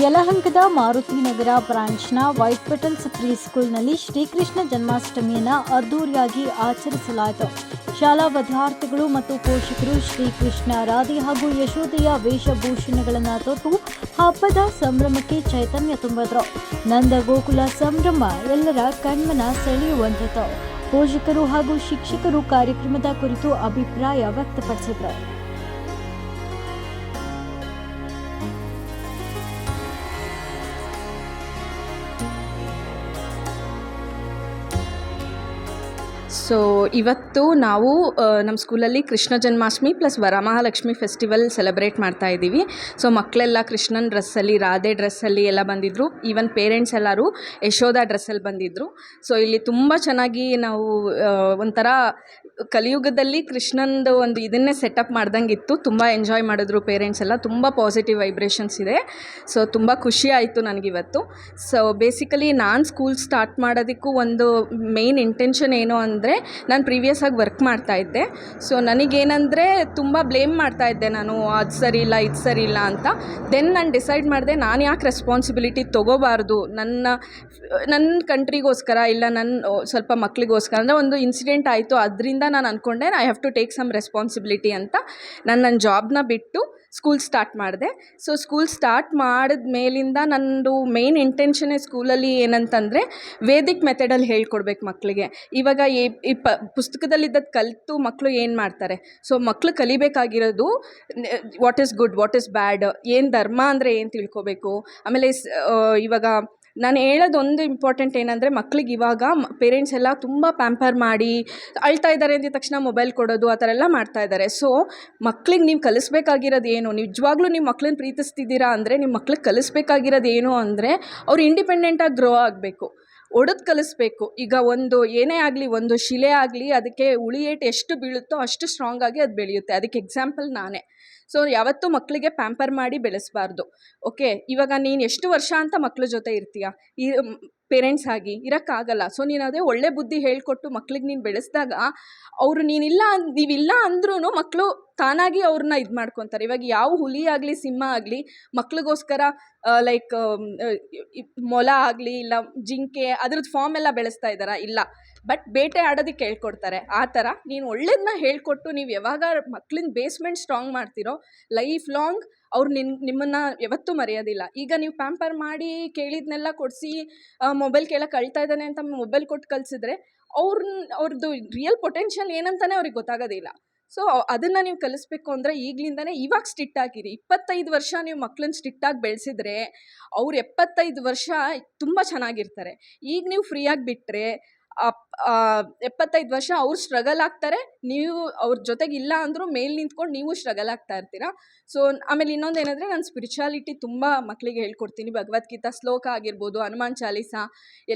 ಯಲಹಂಕದ ಮಾರುತಿ ನಗರ ಬ್ರಾಂಚ್ನ white petals pre ಸ್ಕೂಲ್ನಲ್ಲಿ ಶ್ರೀಕೃಷ್ಣ ಜನ್ಮಾಷ್ಟಮಿಯನ್ನು ಅದ್ದೂರಿಯಾಗಿ ಆಚರಿಸಲಾಯಿತು. ಶಾಲಾ ವಿದ್ಯಾರ್ಥಿಗಳು ಮತ್ತು ಪೋಷಕರು ಶ್ರೀಕೃಷ್ಣ ರಾಧಿ ಹಾಗೂ ಯಶೋದೆಯ ವೇಷಭೂಷಣಗಳನ್ನು ತೊಟ್ಟು ಹಬ್ಬದ ಸಂಭ್ರಮಕ್ಕೆ ಚೈತನ್ಯ ತುಂಬಿದ್ರು. ನಂದ ಗೋಕುಲ ಸಂಭ್ರಮ ಎಲ್ಲರ ಕಣ್ಮನ ಸೆಳೆಯುವಂತಿತ್ತು. ಪೋಷಕರು ಹಾಗೂ ಶಿಕ್ಷಕರು ಕಾರ್ಯಕ್ರಮದ ಕುರಿತು ಅಭಿಪ್ರಾಯ ವ್ಯಕ್ತಪಡಿಸಿದರು. ಸೊ ಇವತ್ತು ನಾವು ನಮ್ಮ ಸ್ಕೂಲಲ್ಲಿ Krishna Janmashtami plus Varamahalakshmi festival celebrate ಮಾಡ್ತಾ ಇದ್ದೀವಿ. ಸೊ ಮಕ್ಕಳೆಲ್ಲ ಕೃಷ್ಣನ ಡ್ರೆಸ್ಸಲ್ಲಿ, ರಾಧೆ ಡ್ರೆಸ್ಸಲ್ಲಿ ಎಲ್ಲ ಬಂದಿದ್ದರು ಈವನ್ ಪೇರೆಂಟ್ಸ್ ಎಲ್ಲರೂ ಯಶೋಧ ಡ್ರೆಸ್ಸಲ್ಲಿ ಬಂದಿದ್ದರು ಸೊ ಇಲ್ಲಿ ತುಂಬ ಚೆನ್ನಾಗಿ ನಾವು ಒಂಥರ ಕಲಿಯುಗದಲ್ಲಿ ಕೃಷ್ಣಂದು ಒಂದು ಇದನ್ನೇ ಸೆಟಪ್ ಮಾಡ್ದಂಗೆ ಇತ್ತು ತುಂಬ ಎಂಜಾಯ್ ಮಾಡಿದ್ರು ಪೇರೆಂಟ್ಸ್ ಎಲ್ಲ. ತುಂಬ ಪಾಸಿಟಿವ್ ವೈಬ್ರೇಷನ್ಸ್ ಇದೆ. ಸೊ ತುಂಬ ಖುಷಿ ಆಯಿತು ನನಗಿವತ್ತು. ಸೊ ಬೇಸಿಕಲಿ ನಾನು ಸ್ಕೂಲ್ ಸ್ಟಾರ್ಟ್ ಮಾಡೋದಕ್ಕೂ ಒಂದು ಮೇನ್ ಇಂಟೆನ್ಷನ್ ಏನು ಅಂದರೆ ನಾನು ಪ್ರೀವಿಯಸ್ ಆಗಿ ವರ್ಕ್ ಮಾಡ್ತಾ ಇದ್ದೆ. ಸೊ ನನಗೇನಂದರೆ ತುಂಬ ಬ್ಲೇಮ್ ಮಾಡ್ತಾ ಇದ್ದೆ ನಾನು, ಅದು ಸರಿ ಇಲ್ಲ, ಇದು ಸರಿ ಇಲ್ಲ ಅಂತ. ದೆನ್ ನಾನು ಡಿಸೈಡ್ ಮಾಡಿದೆ, ನಾನು ಯಾಕೆ ರೆಸ್ಪಾನ್ಸಿಬಿಲಿಟಿ ತೊಗೋಬಾರ್ದು? ನನ್ನ ನನ್ನ ಕಂಟ್ರಿಗೋಸ್ಕರ ಇಲ್ಲ ನನ್ನ ಸ್ವಲ್ಪ ಮಕ್ಕಳಿಗೋಸ್ಕರ ಅಂದರೆ ಒಂದು ಇನ್ಸಿಡೆಂಟ್ ಆಯಿತು. ಅದರಿಂದ ನಾನು ಅಂದ್ಕೊಂಡೆ I have to take some responsibility ಅಂತ. ನಾನು ನನ್ನ ಜಾಬ್ನ ಬಿಟ್ಟು ಸ್ಕೂಲ್ ಸ್ಟಾರ್ಟ್ ಮಾಡಿದೆ. ಸೊ ಸ್ಕೂಲ್ ಸ್ಟಾರ್ಟ್ ಮಾಡಿದ ಮೇಲಿಂದ ನನ್ನದು ಮೇನ್ ಇಂಟೆನ್ಷನ್ನೇ ಸ್ಕೂಲಲ್ಲಿ ಏನಂತಂದರೆ ವೇದಿಕ್ ಮೆಥಡಲ್ಲಿ ಹೇಳ್ಕೊಡ್ಬೇಕು ಮಕ್ಕಳಿಗೆ ಇವಾಗ ಈ ಈ ಪ ಪುಸ್ತಕದಲ್ಲಿದ್ದದ್ದು ಕಲಿತು ಮಕ್ಕಳು ಏನು ಮಾಡ್ತಾರೆ? ಸೊ ಮಕ್ಕಳು ಕಲಿಬೇಕಾಗಿರೋದು what is good what is bad ಏನು ಧರ್ಮ ಅಂದರೆ ಏನು ತಿಳ್ಕೊಬೇಕು? ಆಮೇಲೆ ಇವಾಗ ನಾನು ಹೇಳೋದು ಒಂದು ಇಂಪಾರ್ಟೆಂಟ್ ಏನಂದರೆ ಮಕ್ಳಿಗೆ ಇವಾಗ ಪೇರೆಂಟ್ಸ್ ಎಲ್ಲ ತುಂಬ ಪ್ಯಾಂಪರ್ ಮಾಡಿ, ಅಳ್ತಾ ಇದ್ದಾರೆ ಅಂದಿದ ತಕ್ಷಣ ಮೊಬೈಲ್ ಕೊಡೋದು, ಆ ಥರ ಎಲ್ಲ ಮಾಡ್ತಾ ಇದ್ದಾರೆ ಸೊ ಮಕ್ಳಿಗೆ ನೀವು ಕಲಿಸ್ಬೇಕಾಗಿರೋದು ಏನು? ನಿಜವಾಗ್ಲೂ ನಿಮ್ಮ ಮಕ್ಳನ್ನ ಪ್ರೀತಿಸ್ತಿದ್ದೀರಾ ಅಂದರೆ ನಿಮ್ಮ ಮಕ್ಳಿಗೆ ಕಲಿಸ್ಬೇಕಾಗಿರೋದು ಏನು ಅಂದರೆ, ಅವ್ರು ಇಂಡಿಪೆಂಡೆಂಟಾಗಿ ಗ್ರೋ ಆಗಬೇಕು. ಒಡೆದು ಕಲಿಸ್ಬೇಕು. ಈಗ ಒಂದು ಏನೇ ಆಗಲಿ, ಒಂದು ಶಿಲೆ ಆಗಲಿ, ಅದಕ್ಕೆ ಉಳಿಯೇಟ್ ಎಷ್ಟು ಬೀಳುತ್ತೋ ಅಷ್ಟು ಸ್ಟ್ರಾಂಗ್ ಆಗಿ ಅದು ಬೆಳೆಯುತ್ತೆ. ಅದಕ್ಕೆ ಎಕ್ಸಾಂಪಲ್ ನಾನೇ. ಸೊ ಯಾವತ್ತೂ ಮಕ್ಕಳಿಗೆ ಪ್ಯಾಂಪರ್ ಮಾಡಿ ಬೆಳೆಸಬಾರ್ದು. ಓಕೆ ಇವಾಗ ನೀನು ಎಷ್ಟು ವರ್ಷ ಅಂತ ಮಕ್ಕಳ ಜೊತೆ ಇರ್ತೀಯ? ಈ ಪೇರೆಂಟ್ಸ್ ಆಗಿ. ಇರೋಕ್ಕಾಗಲ್ಲ. ಸೊ ನೀನು ಅದೇ ಒಳ್ಳೆ ಬುದ್ಧಿ ಹೇಳಿಕೊಟ್ಟು ಮಕ್ಳಿಗೆ ನೀನು ಬೆಳೆಸಿದಾಗ, ಅವರು ನೀನಿಲ್ಲ ನೀವಿಲ್ಲ ಅಂದ್ರೂ ಮಕ್ಕಳು ತಾನಾಗಿ ಅವ್ರನ್ನ ಇದು ಮಾಡ್ಕೊತಾರೆ. ಇವಾಗ ಯಾವ ಹುಲಿ ಆಗಲಿ, ಸಿಂಹ ಆಗಲಿ, ಮಕ್ಳಿಗೋಸ್ಕರ ಲೈಕ್ ಮೊಲ ಆಗಲಿ, ಇಲ್ಲ ಜಿಂಕೆ ಅದ್ರದ್ದು ಫಾರ್ಮ್ ಎಲ್ಲ ಬೆಳೆಸ್ತಾ ಇದ್ದಾರಾ? ಇಲ್ಲ. ಬಟ್ ಬೇಟೆ ಆಡೋದಕ್ಕೆ ಹೇಳ್ಕೊಡ್ತಾರೆ. ಆ ಥರ ನೀನು ಒಳ್ಳೇದನ್ನ ಹೇಳ್ಕೊಟ್ಟು ನೀವು ಯಾವಾಗ ಮಕ್ಳಿನ ಬೇಸ್ಮೆಂಟ್ ಸ್ಟ್ರಾಂಗ್ ಮಾಡ್ತಿರೋ ಲೈಫ್ ಲಾಂಗ್ ಅವ್ರು ನಿನ್, ನಿಮ್ಮನ್ನು ಯಾವತ್ತೂ ಮರೆಯೋದಿಲ್ಲ. ಈಗ ನೀವು ಪ್ಯಾಂಪರ್ ಮಾಡಿ ಕೇಳಿದ್ನೆಲ್ಲ ಕೊಡಿಸಿ ಮೊಬೈಲ್ ಕೇಳಕ್ಕೆ ಅಳ್ತಾ ಇದ್ದಾನೆ ಅಂತ ಮೊಬೈಲ್ ಕೊಟ್ಟು ಕಲಿಸಿದ್ರೆ ಅವ್ರನ್ನ ಅವ್ರದ್ದು ರಿಯಲ್ ಪೊಟೆನ್ಷಿಯಲ್ ಏನಂತಾನೆ ಅವ್ರಿಗೆ ಗೊತ್ತಾಗೋದಿಲ್ಲ. ಸೊ ಅದನ್ನು ನೀವು ಕಲಿಸ್ಬೇಕು ಅಂದರೆ ಈಗಲಿಂದನೇ ಇವಾಗ ಸ್ಟ್ರಿಕ್ಟ್ ಆಗಿರಿ. ಇಪ್ಪತ್ತೈದು ವರ್ಷ ನೀವು ಮಕ್ಕಳನ್ನ ಸ್ಟಿಟ್ಟಾಗಿ ಬೆಳೆಸಿದ್ರೆ ಅವ್ರು ಎಪ್ಪತ್ತೈದು ವರ್ಷ ತುಂಬ ಚೆನ್ನಾಗಿರ್ತಾರೆ. ಈಗ ನೀವು ಫ್ರೀಯಾಗಿ ಬಿಟ್ಟರೆ ಎಪ್ಪತ್ತೈದು ವರ್ಷ ಅವ್ರು ಸ್ಟ್ರಗಲ್ ಆಗ್ತಾರೆ, ನೀವು ಅವ್ರ ಜೊತೆಗೆ ಇಲ್ಲ ಅಂದರೂ ಮೇಲೆ ನಿಂತ್ಕೊಂಡು ನೀವು ಸ್ಟ್ರಗಲ್ ಆಗ್ತಾ ಇರ್ತೀರಾ? ಸೊ ಆಮೇಲೆ ಇನ್ನೊಂದು ಏನಂದರೆ ನಾನು ಸ್ಪಿರಿಚುಯಾಲಿಟಿ ತುಂಬ ಮಕ್ಕಳಿಗೆ ಹೇಳ್ಕೊಡ್ತೀನಿ. ಭಗವದ್ಗೀತಾ ಶ್ಲೋಕ ಆಗಿರ್ಬೋದು, ಹನುಮಾನ್ ಚಾಲೀಸ,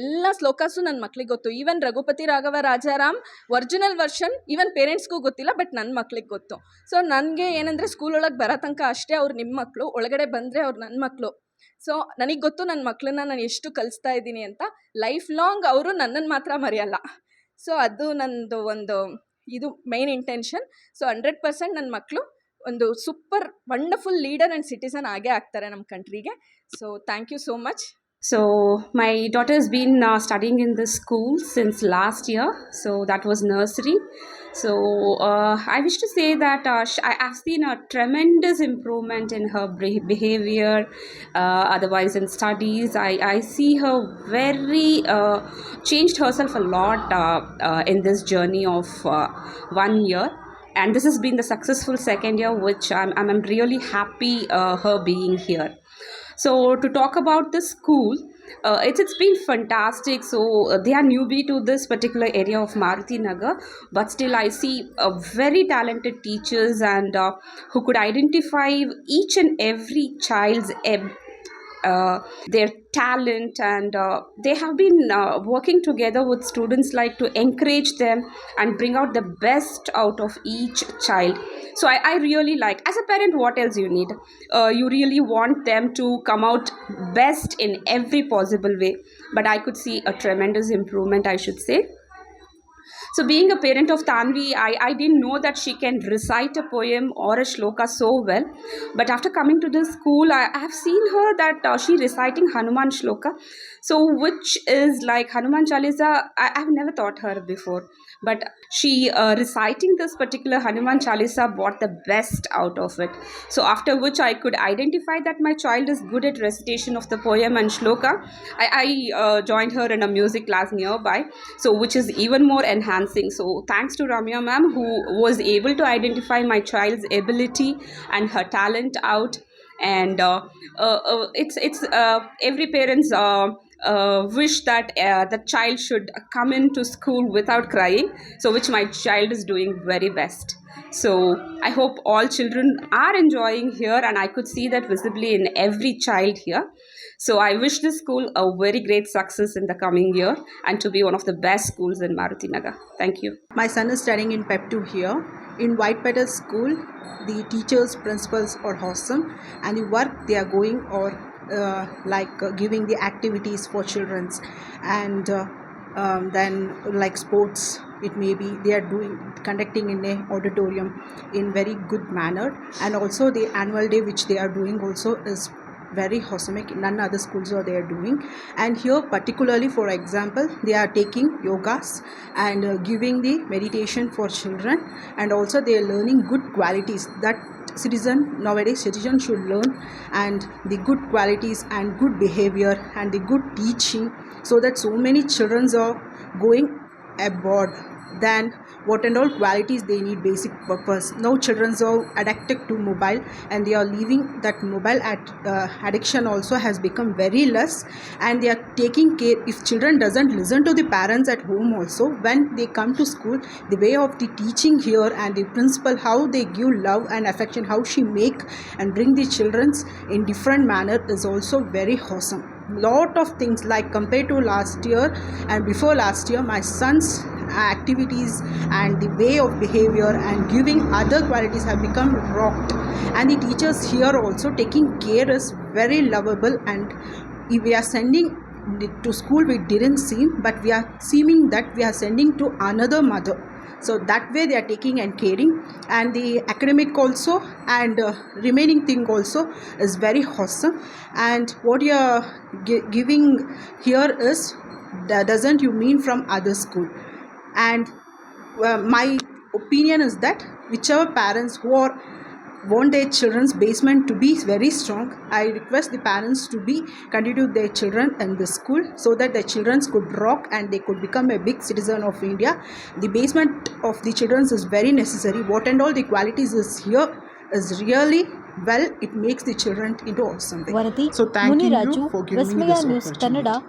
ಎಲ್ಲ ಶ್ಲೋಕಸು ನನ್ನ ಮಕ್ಳಿಗೆ ಗೊತ್ತು. Even Raghupati Raghava Rajaram original version even ಪೇರೆಂಟ್ಸ್ಗೂ ಗೊತ್ತಿಲ್ಲ ಬಟ್ ನನ್ನ ಮಕ್ಳಿಗೆ ಗೊತ್ತು. ಸೊ ನನಗೆ ಏನಂದರೆ ಸ್ಕೂಲ್ ಒಳಗೆ ಬರೋ ತನಕ ಅಷ್ಟೇ ಅವ್ರು ನಿಮ್ಮ ಮಕ್ಕಳು ಒಳಗಡೆ ಬಂದರೆ ಅವ್ರು ನನ್ನ ಮಕ್ಕಳು ಸೊ ನನಗೆ ಗೊತ್ತು ನನ್ನ ಮಕ್ಕಳನ್ನ ನಾನು ಎಷ್ಟು ಕಲಿಸ್ತಾ ಇದ್ದೀನಿ ಅಂತ. ಲೈಫ್ ಲಾಂಗ್ ಅವರು ನನ್ನನ್ನು ಮಾತ್ರ ಮರೆಯಲ್ಲ. ಸೊ ಅದು ನನ್ನದು ಒಂದು ಇದು main intention so hundred percent ನನ್ನ ಮಕ್ಕಳು ಒಂದು super wonderful leader and citizen ಆಗೇ ಆಗ್ತಾರೆ ನಮ್ಮ ಕಂಟ್ರಿಗೆ so thank you so much So my daughter has been uh, studying in this school since last year. So that was nursery. So uh, I wish to say that uh, I have seen a tremendous improvement in her beh- behavior. Uh, otherwise, in studies, I, I see her very uh, changed herself a lot uh, uh, in this journey of uh, one year and this has been the successful second year which i'm, I'm I'm really happy uh, her being here so to talk about the school uh, it's, it's been fantastic. So uh, they are newbie to this particular area of maruti nagar but still i see uh, very talented teachers and uh, who could identify each and every child's uh, their talent and uh, they have been uh, working together with students like to encourage them and bring out the best out of each child. So i, I really like as a parent what else you need? Uh, you really want them to come out best in every possible way. But i could see a tremendous improvement i should say So, being a parent of Tanvi, I, I didn't know that she can recite a poem or a shloka so well. But after coming to the school, I, I have seen her that uh, she reciting Hanuman shloka. So, which is like Hanuman Chalisa, I, I've never taught her before. But she uh, reciting this particular Hanuman Chalisa brought the best out of it. So, after which I could identify that my child is good at recitation of the poem and shloka. I, I uh, joined her in a music class nearby, so which is even more enhancing. So, thanks to Ramya ma'am, who was able to identify my child's ability and her talent out. And uh, uh, uh, it's it's uh, every parent's uh, uh, wish that uh, the child should come into school without crying. So, which my child is doing very best. So, I hope all children are enjoying here, and I could see that visibly in every child here. So, I wish this school a very great success in the coming year and to be one of the best schools in Maruti Nagar. Thank you. My son is studying in PEP 2 here. In White Petal School, the teachers, principals are awesome, and the work they are going or like uh, giving the activities for childrens, and uh, um, then like sports. It may be they are doing conducting in a auditorium in very good manner, and also the annual day which they are doing also is very awesome none other schools are they are doing. And here particularly for example they are taking yogas and uh, giving the meditation for children. And also they are learning good qualities that citizen nowadays citizen should learn and the good qualities and good behavior and the good teaching so that so many children are going abroad than what and all qualities they need basic purpose. Now children are addicted to mobile and they are leaving that mobile at, uh, addiction also has become very less and they are taking care. If children doesn't listen to the parents at home also when they come to school the way of the teaching here and the principal how they give love and affection how she make and bring the children's in different manner is also very awesome. Lot of things like compared to last year and before last year my son's activities and the way of behavior and giving other qualities have become rocked. And the teachers here also taking care is very lovable and if we are sending to school we didn't seem but we are seeming that we are sending to another mother. So that way they are taking and caring. And the academic also and uh, remaining thing also is very awesome. And what you are gi- giving here is that doesn't you mean from other school and uh, my opinion is that whichever parents who are want their children's basement to be very strong i request the parents to be continue their children in the school so that the children could rock and they could become a big citizen of india. The basement of the children is very necessary. What and all the qualities is here is really well it makes the children into awesome so thank you for giving me this news opportunity. Kannada,